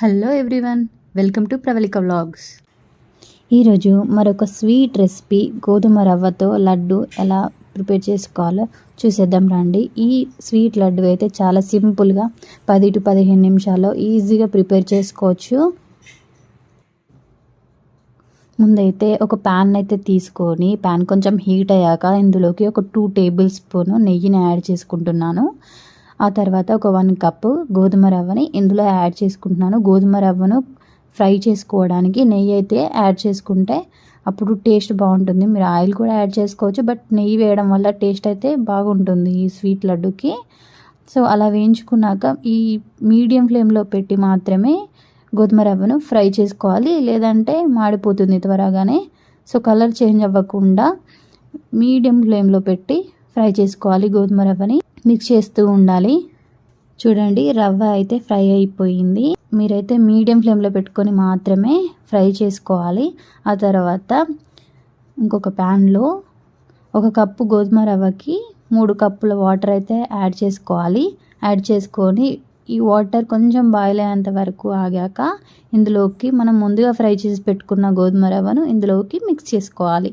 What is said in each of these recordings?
Hello everyone welcome to Pravalika vlogs ఈరోజు మరొక sweet recipe గోధుమ రవ్వతో లడ్డు ఎలా ప్రిపేర్ చేసుకోవాలో చూసేద్దాం రండి. ఈ స్వీట్ లడ్డు అయితే చాలా సింపుల్గా పది టు పదిహేను నిమిషాల్లో ఈజీగా ప్రిపేర్ చేసుకోవచ్చు. ముందైతే ఒక ప్యాన్ అయితే తీసుకొని ప్యాన్ కొంచెం హీట్ అయ్యాక ఇందులోకి ఒక టూ టేబుల్ స్పూన్ నెయ్యిని యాడ్ చేసుకుంటున్నాను. ఆ తర్వాత ఒక వన్ కప్పు గోధుమ రవ్వని ఇందులో యాడ్ చేసుకుంటున్నాను. గోధుమ రవ్వను ఫ్రై చేసుకోవడానికి నెయ్యి అయితే యాడ్ చేసుకుంటే అప్పుడు టేస్ట్ బాగుంటుంది. మీరు ఆయిల్ కూడా యాడ్ చేసుకోవచ్చు బట్ నెయ్యి వేయడం వల్ల టేస్ట్ అయితే బాగుంటుంది ఈ స్వీట్ లడ్డుకి. సో అలా వేయించుకున్నాక ఈ మీడియం ఫ్లేమ్లో పెట్టి మాత్రమే గోధుమ రవ్వను ఫ్రై చేసుకోవాలి. లేదంటే మాడిపోతుంది త్వరగానే. సో కలర్ చేంజ్ అవ్వకుండా మీడియం ఫ్లేమ్లో పెట్టి ఫ్రై చేసుకోవాలి గోధుమ రవ్వని. మిక్స్ చేస్తూ ఉండాలి. చూడండి రవ్వ అయితే ఫ్రై అయిపోయింది. మీరైతే మీడియం ఫ్లేమ్లో పెట్టుకొని మాత్రమే ఫ్రై చేసుకోవాలి. ఆ తర్వాత ఇంకొక ప్యాన్లో ఒక కప్పు గోధుమ రవ్వకి మూడు కప్పుల వాటర్ అయితే యాడ్ చేసుకోవాలి. యాడ్ చేసుకొని ఈ వాటర్ కొంచెం బాయిల్ అయ్యేంత వరకు ఆగాక ఇందులోకి మనం ముందుగా ఫ్రై చేసి పెట్టుకున్న గోధుమ రవ్వను ఇందులోకి మిక్స్ చేసుకోవాలి.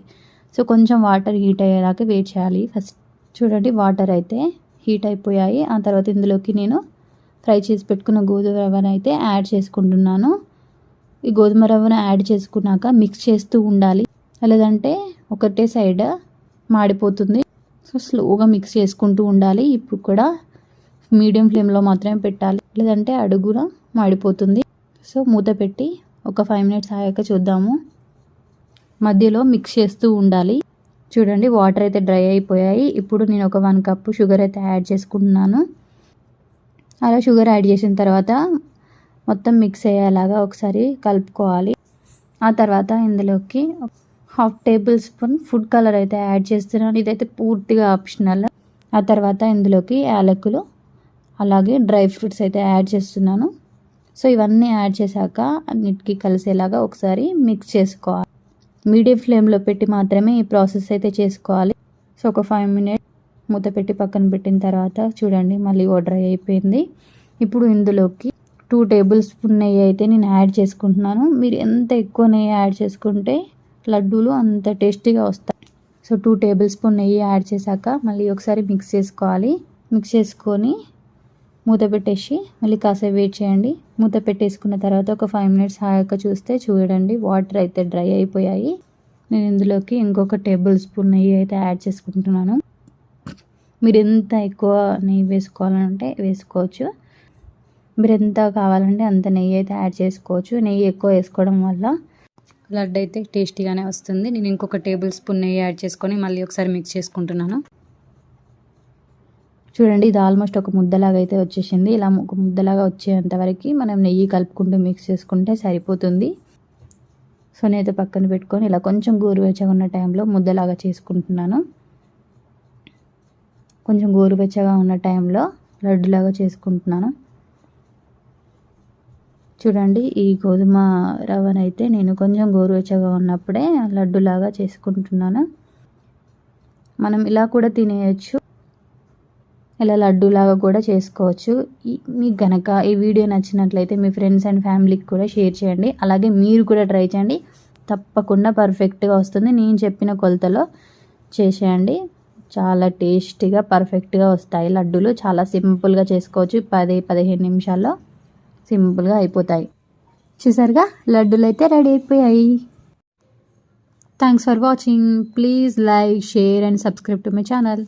సో కొంచెం వాటర్ హీట్ అయ్యేదాకా వెయిట్ చేయాలి ఫస్ట్. చూడండి వాటర్ అయితే హీట్ అయిపోయాయి. ఆ తర్వాత ఇందులోకి నేను ఫ్రై చేసి పెట్టుకున్న గోధుమ రవ్వను అయితే యాడ్ చేసుకుంటున్నాను. ఈ గోధుమ రవ్వను యాడ్ చేసుకున్నాక మిక్స్ చేస్తూ ఉండాలి. లేదంటే ఒకటే సైడ్ మాడిపోతుంది. సో స్లోగా మిక్స్ చేసుకుంటూ ఉండాలి. ఇప్పుడు కూడా మీడియం ఫ్లేమ్లో మాత్రమే పెట్టాలి. లేదంటే అడుగున మాడిపోతుంది. సో మూత పెట్టి ఒక ఫైవ్ మినిట్స్ ఆగాక చూద్దాము. మధ్యలో మిక్స్ చేస్తూ ఉండాలి. చూడండి వాటర్ అయితే డ్రై అయిపోయాయి. ఇప్పుడు నేను ఒక వన్ కప్పు షుగర్ అయితే యాడ్ చేసుకుంటున్నాను. అలా షుగర్ యాడ్ చేసిన తర్వాత మొత్తం మిక్స్ అయ్యేలాగా ఒకసారి కలుపుకోవాలి. ఆ తర్వాత ఇందులోకి half tablespoon food colour అయితే యాడ్ చేస్తున్నాను. ఇదైతే పూర్తిగా ఆప్షనల్ ఆ తర్వాత ఇందులోకి యాలకులు అలాగే డ్రై ఫ్రూట్స్ అయితే యాడ్ చేస్తున్నాను. సో ఇవన్నీ యాడ్ చేశాక అన్నిటికీ కలిసేలాగా ఒకసారి మిక్స్ చేసుకోవాలి. మీడియం ఫ్లేమ్లో పెట్టి మాత్రమే ఈ ప్రాసెస్ అయితే చేసుకోవాలి. సో ఒక ఫైవ్ మినిట్స్ మూత పెట్టి పక్కన పెట్టిన తర్వాత చూడండి మళ్ళీ డ్రై అయిపోయింది. ఇప్పుడు ఇందులోకి టూ టేబుల్ స్పూన్ నెయ్యి అయితే నేను యాడ్ చేసుకుంటున్నాను. మీరు ఎంత ఎక్కువ నెయ్యి యాడ్ చేసుకుంటే లడ్డూలు అంత టేస్టీగా వస్తాయి. సో టూ టేబుల్ స్పూన్ నెయ్యి యాడ్ చేశాక మళ్ళీ ఒకసారి మిక్స్ చేసుకోవాలి. మిక్స్ చేసుకొని మూత పెట్టేసి మళ్ళీ కాసేపు వెయిట్ చేయండి. మూత పెట్టేసుకున్న తర్వాత ఒక ఫైవ్ మినిట్స్ ఆగాక చూస్తే చూడండి వాటర్ అయితే డ్రై అయిపోయాయి. నేను ఇందులోకి ఇంకొక టేబుల్ స్పూన్ నెయ్యి అయితే యాడ్ చేసుకుంటున్నాను. మీరు ఎంత ఎక్కువ నెయ్యి వేసుకోవాలంటే వేసుకోవచ్చు. మీరు ఎంత కావాలంటే అంత నెయ్యి అయితే యాడ్ చేసుకోవచ్చు. నెయ్యి ఎక్కువ వేసుకోవడం వల్ల లడ్డు అయితే టేస్టీగానే వస్తుంది. నేను ఇంకొక టేబుల్ స్పూన్ నెయ్యి యాడ్ చేసుకొని మళ్ళీ ఒకసారి మిక్స్ చేసుకుంటున్నాను. చూడండి ఇది ఆల్మోస్ట్ ఒక ముద్దలాగా అయితే వచ్చేసింది. ఇలా ఒక ముద్దలాగా వచ్చేంత వరకు మనం నెయ్యి కలుపుకుంటూ మిక్స్ చేసుకుంటే సరిపోతుంది. సో నేనైతే పక్కన పెట్టుకొని ఇలా కొంచెం గోరువెచ్చగా ఉన్న టైంలో ముద్దలాగా చేసుకుంటున్నాను. కొంచెం గోరువెచ్చగా ఉన్న టైంలో లడ్డులాగా చేసుకుంటున్నాను. చూడండి ఈ గోధుమ రవ్వనైతే నేను కొంచెం గోరువెచ్చగా ఉన్నప్పుడే లడ్డులాగా చేసుకుంటున్నాను. మనం ఇలా కూడా తినేయచ్చు. ఇలా లడ్డూలాగా కూడా చేసుకోవచ్చు. మీకు గనక ఈ వీడియో నచ్చినట్లయితే మీ ఫ్రెండ్స్ అండ్ ఫ్యామిలీకి కూడా షేర్ చేయండి. అలాగే మీరు కూడా ట్రై చేయండి. తప్పకుండా పర్ఫెక్ట్గా వస్తుంది. నేను చెప్పిన కొలతలో చేసేయండి. చాలా టేస్టీగా పర్ఫెక్ట్గా వస్తాయి లడ్డూలు. చాలా సింపుల్గా చేసుకోవచ్చు. పది పదిహేను నిమిషాల్లో సింపుల్గా అయిపోతాయి. చూసారుగా? లడ్డూలు అయితే రెడీ అయిపోయాయి. Thanks for watching please like share and subscribe to my channel